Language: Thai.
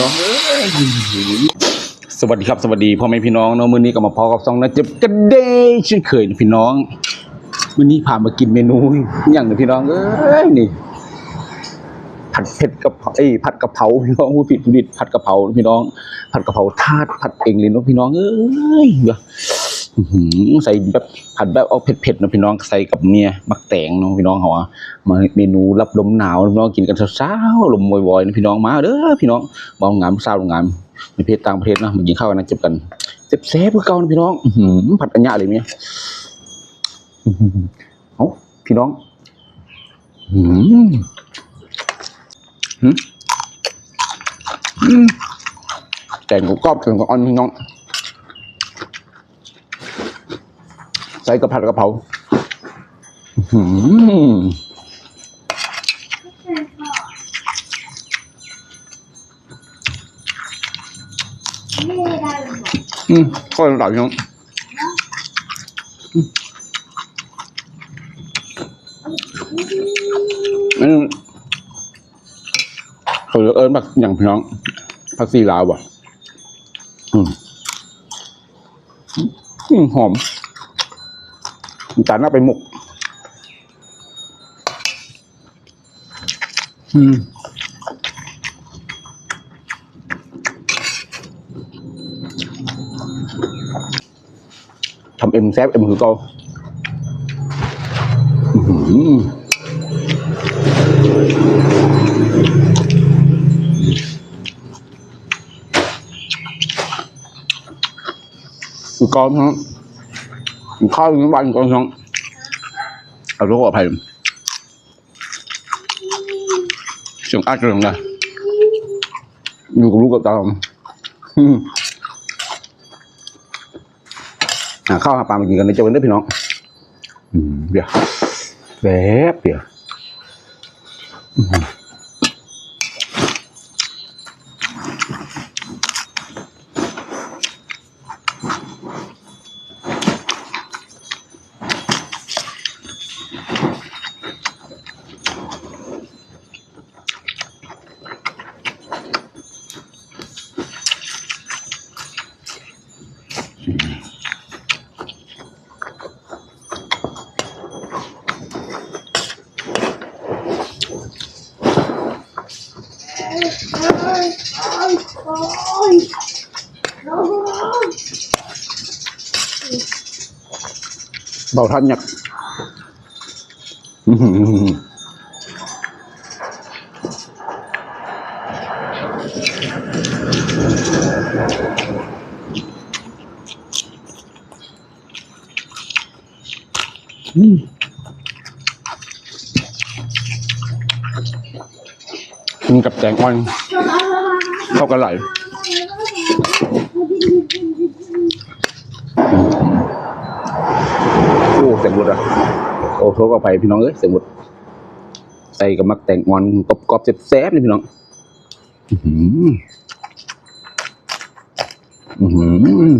น้องเอ้ยสวัสดีครับสวัสดีพ่อแม่พี่น้องเนาะมื้อนี้ก็มาพอกับซองนะเจ็บกระเดยเช่นเคยนะพี่น้องมื้อนี้พามากินเมนูอย่างหนึงพี่น้องเอ้ยนี่ผัดเผ็ดกะเพราเอ้ยผัดกะเพราพี่น้องผู้ผิดผู้ผิดผัดกะเพราพี่น้อง ผัดกะเพราทาดผัดเองเลยเนาะพี่น้องเอ้ยเดี๋ยว ใส่แบบผัดแบบเอาเผ็ดๆนะพี่น้องใส่กับเมียมักแตงเนาะพี่น้องเขาว่ามาเมนูรับลมหนาวพี่น้องกินกันเช้าๆลมวอยๆนะพี่น้องมาเด้อพี่น้องมองงามเศร้าโรงงานในประเทศต่างประเทศนะมากินข้าวกันนะเจ็บกันเจ็บแซ่บคือเก่านะพี่น้องหผัดอัญญะเลยเมียเอ้าพี่น้องอื้อหือแต่งกรอบๆถึงกับอ่อนพี่น้อง ใส่กระเพรากระเพราอื้อหืออืมข้าวหลังพี่น้องอืมเขาเอิญแบบอย่างพี่น้องผักซีลาวอะ อืม อืมหอม จานหน้าไปหมกอืมทำ ข้าวทั้งวันก็ทั้งเอาลูกอภัยเสียงอาจจะลงได้อยู่กับลูกกับตาหาข้าวหาปลามากินกันในเจ้าวันเด้พี่น้องเดี๋ยวแบบเดี๋ยว อืมเบาทันยั กินกับแตงอ่อนเข้ากันไหลโอ้เสียงหมดอะ โอ้โทรก็ไปพี่น้องเอ้ยเสียงหมดใส่กับมักแตงงอนกรอบกรอบๆแซ่บๆเลยพี่น้อง อือหืออือหือ